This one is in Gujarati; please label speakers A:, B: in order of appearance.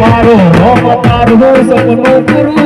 A: મારો
B: રોમ તારું સપનું પૂરું